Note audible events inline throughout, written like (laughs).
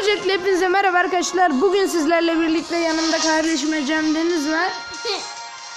Öncelikle hepinize merhaba arkadaşlar. Bugün sizlerle birlikte yanımda kardeşim Ecem Deniz var. (laughs)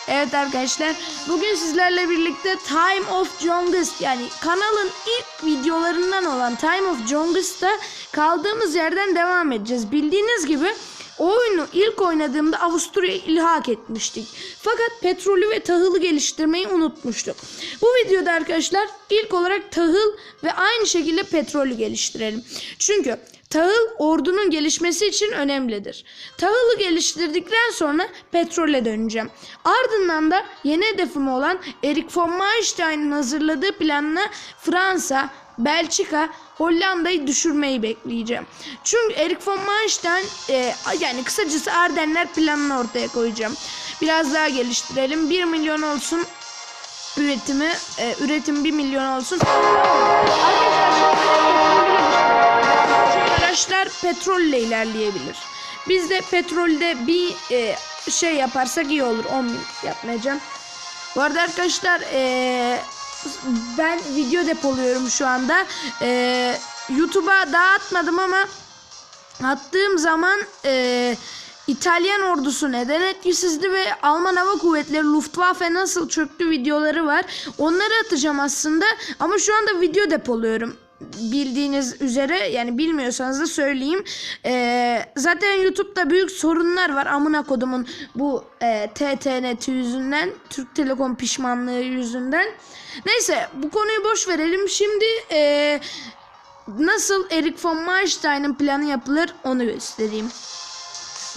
Evet arkadaşlar. Bugün sizlerle birlikte Time of Jongust yani kanalın ilk videolarından olan Time of Jongust'ta kaldığımız yerden devam edeceğiz. Bildiğiniz gibi o oyunu ilk oynadığımda Avusturya'ya ilhak etmiştik. Fakat petrolü ve tahılı geliştirmeyi unutmuştuk. Bu videoda arkadaşlar ilk olarak tahıl ve aynı şekilde petrolü geliştirelim. Çünkü tahıl ordunun gelişmesi için önemlidir. Tahılı geliştirdikten sonra petrole döneceğim. Ardından da yeni hedefim olan Erik von Manstein'ın hazırladığı planla Fransa, Belçika, Hollanda'yı düşürmeyi bekleyeceğim. Çünkü Erik von Manstein e, yani kısacası Ardenler planını ortaya koyacağım. Biraz daha geliştirelim. 1 milyon olsun üretimi. e, üretim 1 milyon olsun. Araçlar petrolle ilerleyebilir. Biz de petrolde bir e, şey yaparsak iyi olur. 10 bin yapmayacağım. Bu arada arkadaşlar e, ben video depoluyorum şu anda. E, YouTube'a daha atmadım ama attığım zaman e, İtalyan ordusu neden etkisizdi ve Alman Hava Kuvvetleri Luftwaffe nasıl çöktü videoları var. Onları atacağım aslında ama şu anda video depoluyorum. Bildiğiniz üzere yani bilmiyorsanız da söyleyeyim. E, zaten YouTube'da büyük sorunlar var amına kodumun bu e, TTNet yüzünden Türk Telekom pişmanlığı yüzünden. Neyse bu konuyu boş verelim. Şimdi e, nasıl Erik von Manstein'ın planı yapılır onu göstereyim.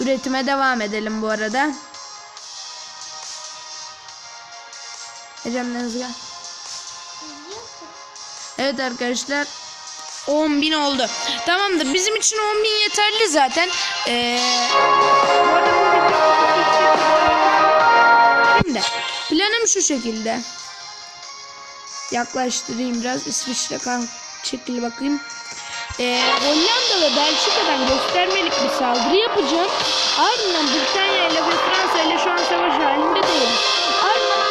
Üretime devam edelim bu arada. Ecem gel. Evet arkadaşlar 10 bin oldu. Tamamdır. Bizim için 10 bin yeterli zaten. Ee, Şimdi planım şu şekilde. Yaklaştırayım biraz. İsviçre kan çekil bakayım. Ee, Hollanda ve Belçika'dan göstermelik bir saldırı yapacağım. Ardından Britanya ile ve Fransa ile şu an savaş halinde değiliz. Ardından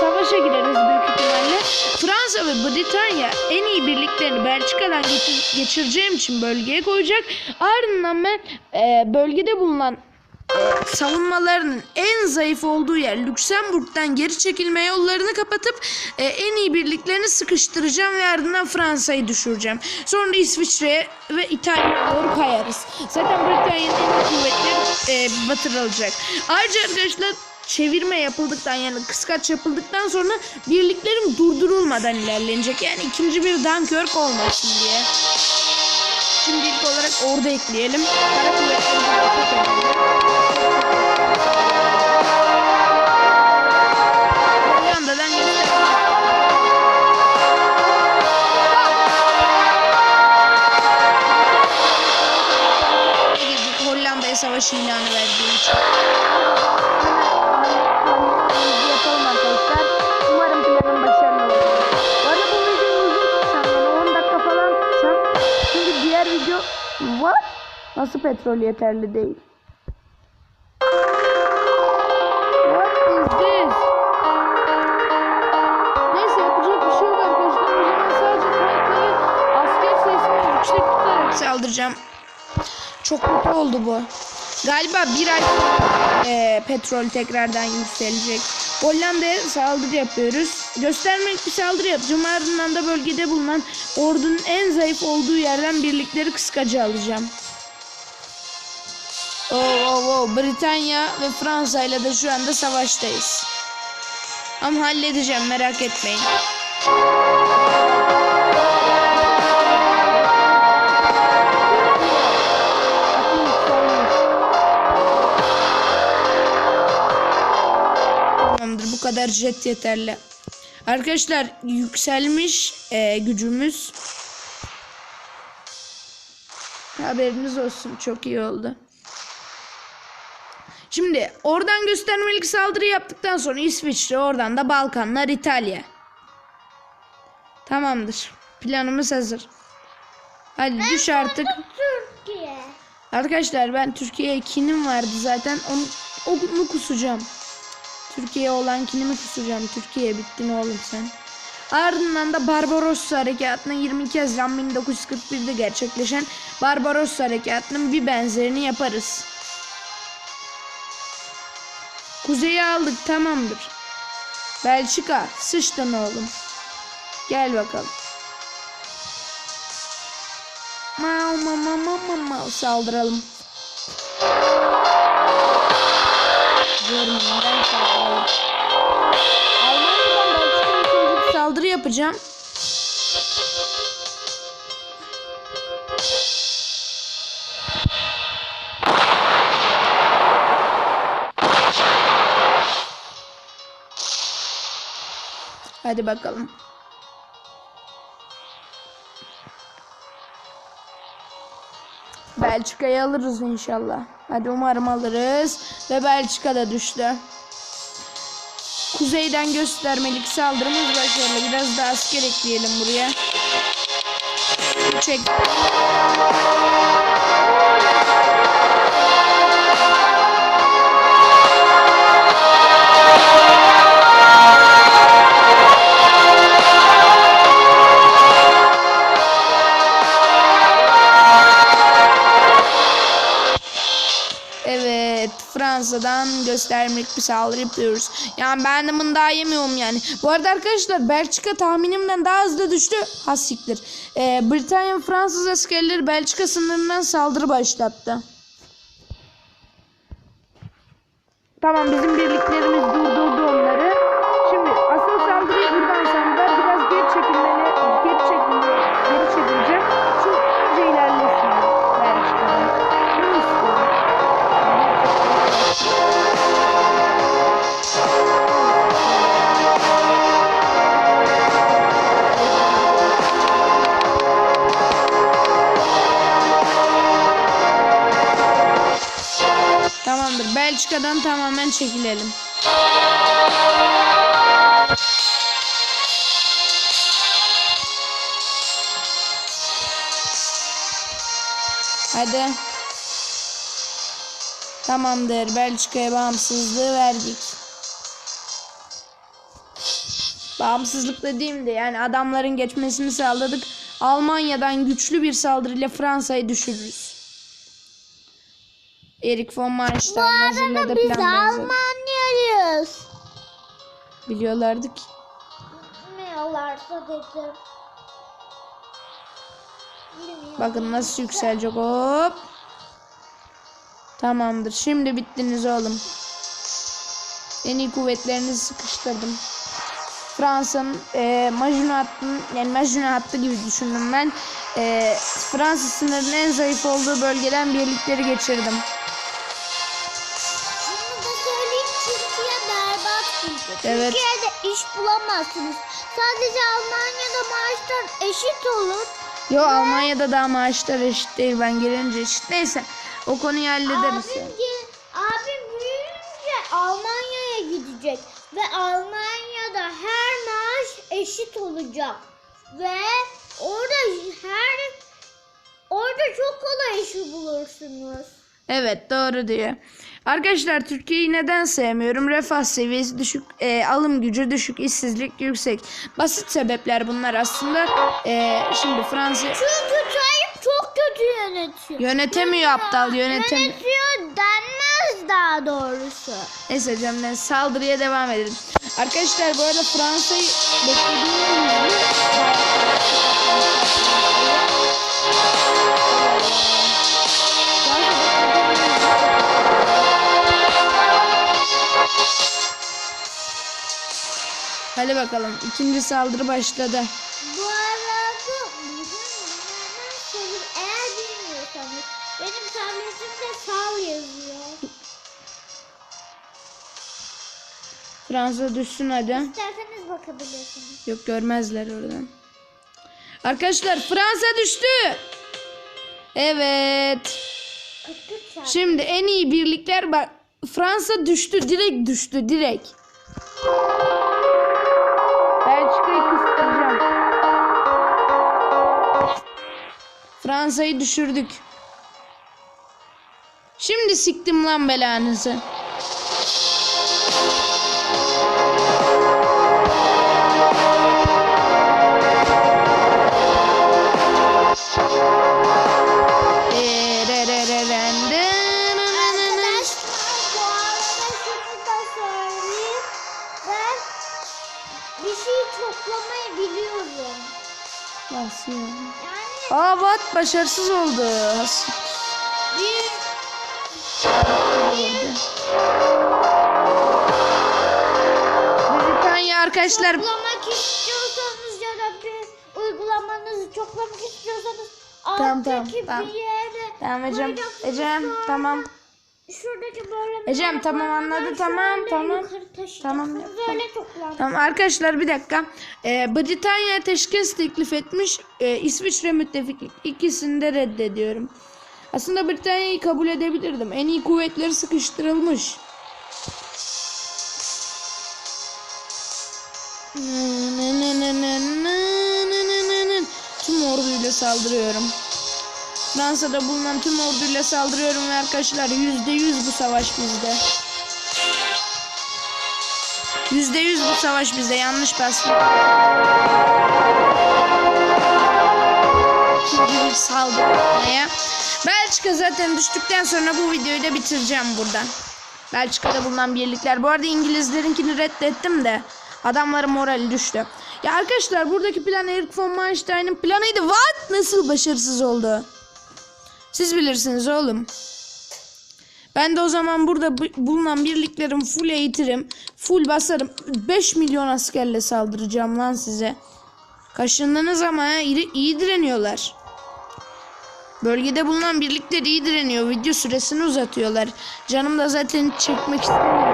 savaşa gireriz büyük ihtimalle. Fransa ve Britanya en iyi birliklerini Belçika'dan geçir- geçireceğim için bölgeye koyacak. Ardından ben e, bölgede bulunan e, savunmalarının en zayıf olduğu yer Lüksemburg'dan geri çekilme yollarını kapatıp e, en iyi birliklerini sıkıştıracağım ve ardından Fransa'yı düşüreceğim. Sonra İsviçre'ye ve İtalya'ya doğru kayarız. Zaten Britanya'nın en kuvvetleri e, batırılacak. Ayrıca arkadaşlar çevirme yapıldıktan yani kıskaç yapıldıktan sonra birliklerim durdurulmadan ilerlenecek. Yani ikinci bir Dunkirk olmasın diye. Şimdi ilk olarak orada ekleyelim. Savaş ilanı verdiğim için. Yapalım arkadaşlar. Umarım planım başarılı olur. Bu arada bu videoyu uzun tutacağım. Yani 10 dakika falan tutacağım. Çünkü diğer video... What? Nasıl petrol yeterli değil? Şey tutarak saldıracağım. Çok kötü oldu bu. Galiba bir ay e, petrol tekrardan yükselecek. Hollanda'ya saldırı yapıyoruz. Göstermelik bir saldırı yapacağım. Ardından da bölgede bulunan ordunun en zayıf olduğu yerden birlikleri kıskaca alacağım. Oh, oh, oh. Britanya ve Fransa ile de şu anda savaştayız. Ama halledeceğim merak etmeyin. Kadar jet yeterli. Arkadaşlar yükselmiş e, gücümüz. Haberiniz olsun çok iyi oldu. Şimdi oradan göstermelik saldırı yaptıktan sonra İsviçre oradan da Balkanlar İtalya. Tamamdır. Planımız hazır. Hadi düş artık. Türkiye. Arkadaşlar ben Türkiye'ye kinim vardı zaten onu, onu kusacağım. Türkiye'ye olan kinimi kusacağım. Türkiye bittin oğlum sen. Ardından da Barbarossa Harekatı'nın 22 Haziran 1941'de gerçekleşen Barbarossa Harekatı'nın bir benzerini yaparız. Kuzeyi aldık tamamdır. Belçika sıçtın oğlum. Gel bakalım. Mau mau mau mau mau saldıralım. Görmünden yapacağım. Hadi bakalım. Belçika'yı alırız inşallah. Hadi umarım alırız. Ve Belçika da düştü. Kuzeyden göstermelik saldırımız başarılı. Biraz da asker ekleyelim buraya. Çek. Fransa'dan göstermelik bir saldırı yapıyoruz. Yani ben de bunu daha yemiyorum yani. Bu arada arkadaşlar Belçika tahminimden daha hızlı düştü. Hasiktir. Ee, Britanya Fransız askerleri Belçika sınırından saldırı başlattı. Tamam bizim birliklerimiz Belçika'dan tamamen çekilelim. Hadi. Tamamdır. Belçika'ya bağımsızlığı verdik. Bağımsızlık dediğimde yani adamların geçmesini sağladık. Almanya'dan güçlü bir saldırıyla Fransa'yı düşürürüz. Erik von Manstein hazırladı Biz plan benzeri. Almanyalıyız. Biliyorlardı ki. Bilmiyorlarsa dedim. Bakın nasıl yükselecek hop. Tamamdır. Şimdi bittiniz oğlum. En iyi kuvvetlerinizi sıkıştırdım. Fransa'nın e, Maginot hattının yani Maginot hattı gibi düşündüm ben. E, Fransa sınırının en zayıf olduğu bölgeden birlikleri geçirdim. Evet. Türkiye'de iş bulamazsınız. Sadece Almanya'da maaşlar eşit olur. Yo Almanya'da daha maaşlar eşit değil. Ben gelince eşit. Neyse o konuyu hallederiz. Abim, ge- abim büyüyünce Almanya'ya gidecek. Ve Almanya'da her maaş eşit olacak. Ve orada her orada çok kolay işi bulursunuz. Evet doğru diyor. Arkadaşlar Türkiye'yi neden sevmiyorum? Refah seviyesi düşük, e, alım gücü düşük, işsizlik yüksek. Basit sebepler bunlar aslında. E, şimdi Fransa Çünkü Tayyip çok kötü yönetiyor. yönetemiyor aptal yönetemiyor. Yönetiyor denmez daha doğrusu. Neyse Cem'den saldırıya devam edelim. Arkadaşlar bu arada Fransa'yı beklediğimiz gibi Hadi bakalım. ikinci saldırı başladı. Bu arada bunlardan sorun eğer bilmiyorsanız benim tabletimde sal yazıyor. Fransa düşsün hadi. İsterseniz bakabilirsiniz. Yok görmezler oradan. Arkadaşlar Fransa düştü. Evet. 43 saat. Şimdi en iyi birlikler bak. Fransa düştü. Direkt düştü. Direkt. Fransa'yı düşürdük. Şimdi siktim lan belanızı. Başarısız oldu. Britanya arkadaşlar toplamak istiyorsanız ya da bir uygulamanızı çoklamak istiyorsanız Tamam, tamam, tamam. bir yere Tamam Ecem. Ecem tamam. Şuradaki böyle Ecem, tamam, anladı, tamam, tamam. yukarı Tamam, Böyle toplam. Tamam arkadaşlar bir dakika. Ee, Britanya ateşkes teklif etmiş. Ee, İsviçre müttefiklik. İkisini de reddediyorum. Aslında Britanya'yı kabul edebilirdim. En iyi kuvvetleri sıkıştırılmış. Tüm orduyla saldırıyorum. Fransa'da bulunan tüm orduyla saldırıyorum ve arkadaşlar yüzde yüz bu savaş bizde. Yüzde yüz bu savaş bizde yanlış bastım. İkinci bir saldırmaya. Belçika zaten düştükten sonra bu videoyu da bitireceğim buradan. Belçika'da bulunan birlikler. Bu arada İngilizlerinkini reddettim de adamların morali düştü. Ya arkadaşlar buradaki plan Erich von Manstein'ın planıydı. What? Nasıl başarısız oldu? Siz bilirsiniz oğlum. Ben de o zaman burada bu- bulunan birliklerim full eğitirim. Full basarım. 5 milyon askerle saldıracağım lan size. Kaşındınız ama ha, iyi, iyi direniyorlar. Bölgede bulunan birlikler iyi direniyor. Video süresini uzatıyorlar. Canım da zaten çekmek istemiyorum.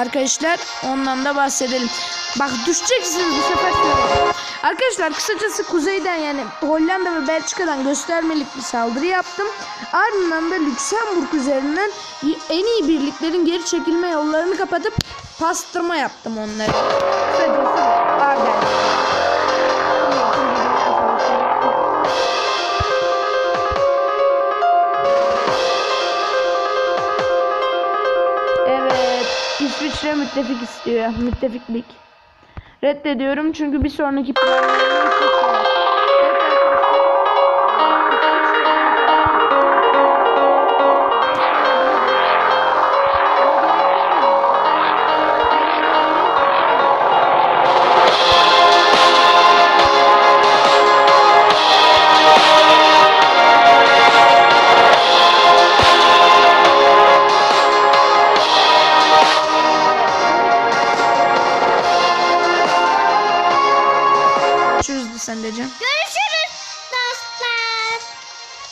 Arkadaşlar ondan da bahsedelim. Bak düşeceksiniz bu sefer. Arkadaşlar kısacası kuzeyden yani Hollanda ve Belçika'dan göstermelik bir saldırı yaptım. Ardından da Lüksemburg üzerinden en iyi birliklerin geri çekilme yollarını kapatıp pastırma yaptım onları. Kısacası. Arden. Müttefik istiyor. Müttefiklik. Reddediyorum çünkü bir sonraki planlarım